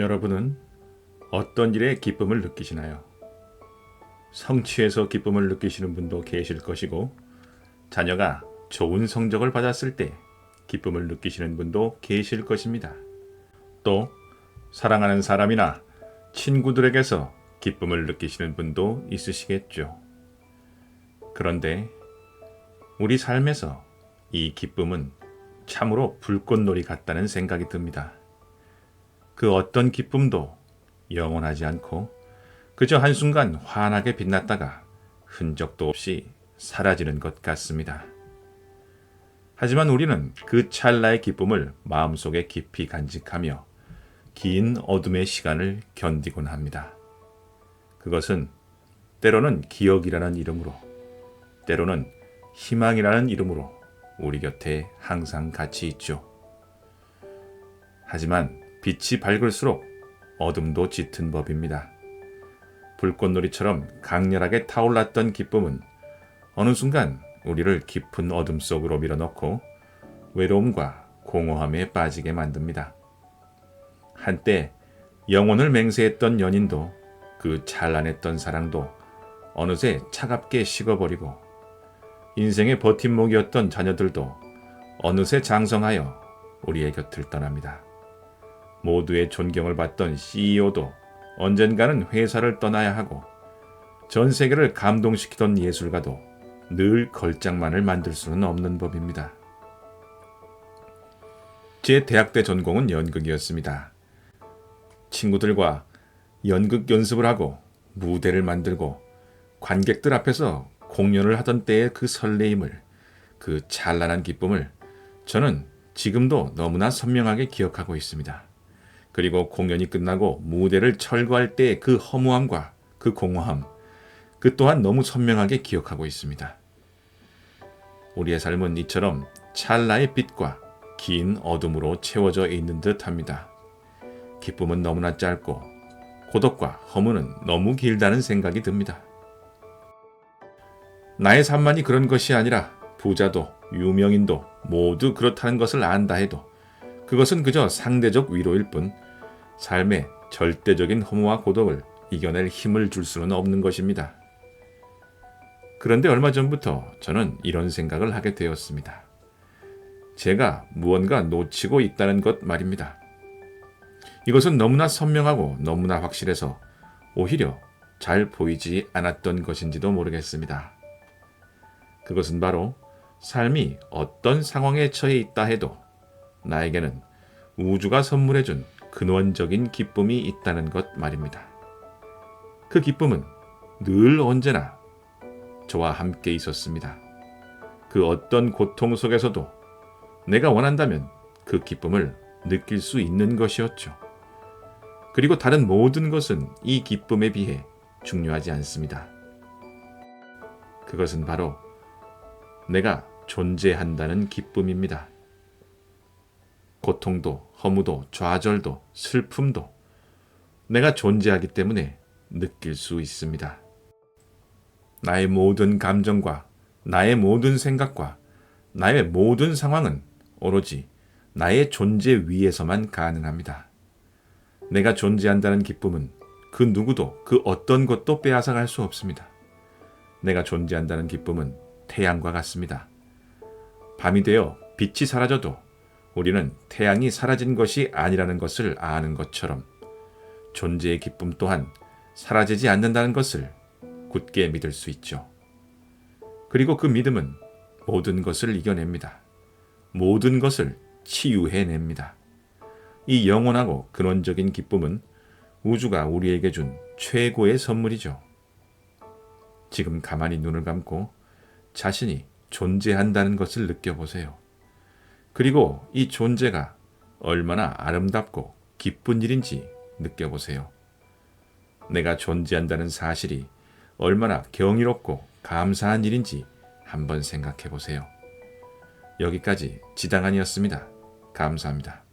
여러분은 어떤 일에 기쁨을 느끼시나요? 성취해서 기쁨을 느끼시는 분도 계실 것이고, 자녀가 좋은 성적을 받았을 때 기쁨을 느끼시는 분도 계실 것입니다. 또, 사랑하는 사람이나 친구들에게서 기쁨을 느끼시는 분도 있으시겠죠. 그런데 우리 삶에서 이 기쁨은 참으로 불꽃놀이 같다는 생각이 듭니다. 그 어떤 기쁨도 영원하지 않고 그저 한순간 환하게 빛났다가 흔적도 없이 사라지는 것 같습니다. 하지만 우리는 그 찰나의 기쁨을 마음속에 깊이 간직하며 긴 어둠의 시간을 견디곤 합니다. 그것은 때로는 기억이라는 이름으로, 때로는 희망이라는 이름으로 우리 곁에 항상 같이 있죠. 하지만 빛이 밝을수록 어둠도 짙은 법입니다. 불꽃놀이처럼 강렬하게 타올랐던 기쁨은 어느 순간 우리를 깊은 어둠 속으로 밀어넣고 외로움과 공허함에 빠지게 만듭니다. 한때 영혼을 맹세했던 연인도 그 찬란했던 사랑도 어느새 차갑게 식어버리고 인생의 버팀목이었던 자녀들도 어느새 장성하여 우리의 곁을 떠납니다. 모두의 존경을 받던 CEO도 언젠가는 회사를 떠나야 하고 전 세계를 감동시키던 예술가도 늘 걸작만을 만들 수는 없는 법입니다. 제 대학 때 전공은 연극이었습니다. 친구들과 연극 연습을 하고 무대를 만들고 관객들 앞에서 공연을 하던 때의 그 설레임을 그 찬란한 기쁨을 저는 지금도 너무나 선명하게 기억하고 있습니다. 그리고 공연이 끝나고 무대를 철거할 때의 그 허무함과 그 공허함, 그 또한 너무 선명하게 기억하고 있습니다. 우리의 삶은 이처럼 찰나의 빛과 긴 어둠으로 채워져 있는 듯 합니다. 기쁨은 너무나 짧고 고독과 허무는 너무 길다는 생각이 듭니다. 나의 삶만이 그런 것이 아니라 부자도 유명인도 모두 그렇다는 것을 안다 해도 그것은 그저 상대적 위로일 뿐 삶의 절대적인 허무와 고독을 이겨낼 힘을 줄 수는 없는 것입니다. 그런데 얼마 전부터 저는 이런 생각을 하게 되었습니다. 제가 무언가 놓치고 있다는 것 말입니다. 이것은 너무나 선명하고 너무나 확실해서 오히려 잘 보이지 않았던 것인지도 모르겠습니다. 그것은 바로 삶이 어떤 상황에 처해 있다 해도 나에게는 우주가 선물해준 근원적인 기쁨이 있다는 것 말입니다. 그 기쁨은 늘 언제나 저와 함께 있었습니다. 그 어떤 고통 속에서도 내가 원한다면 그 기쁨을 느낄 수 있는 것이었죠. 그리고 다른 모든 것은 이 기쁨에 비해 중요하지 않습니다. 그것은 바로 내가 존재한다는 기쁨입니다. 고통도, 허무도, 좌절도, 슬픔도 내가 존재하기 때문에 느낄 수 있습니다. 나의 모든 감정과 나의 모든 생각과 나의 모든 상황은 오로지 나의 존재 위에서만 가능합니다. 내가 존재한다는 기쁨은 그 누구도 그 어떤 것도 빼앗아갈 수 없습니다. 내가 존재한다는 기쁨은 태양과 같습니다. 밤이 되어 빛이 사라져도 우리는 태양이 사라진 것이 아니라는 것을 아는 것처럼 존재의 기쁨 또한 사라지지 않는다는 것을 굳게 믿을 수 있죠. 그리고 그 믿음은 모든 것을 이겨냅니다. 모든 것을 치유해냅니다. 이 영원하고 근원적인 기쁨은 우주가 우리에게 준 최고의 선물이죠. 지금 가만히 눈을 감고 자신이 존재한다는 것을 느껴보세요. 그리고 이 존재가 얼마나 아름답고 기쁜 일인지 느껴보세요. 내가 존재한다는 사실이 얼마나 경이롭고 감사한 일인지 한번 생각해 보세요. 여기까지 지당한이었습니다. 감사합니다.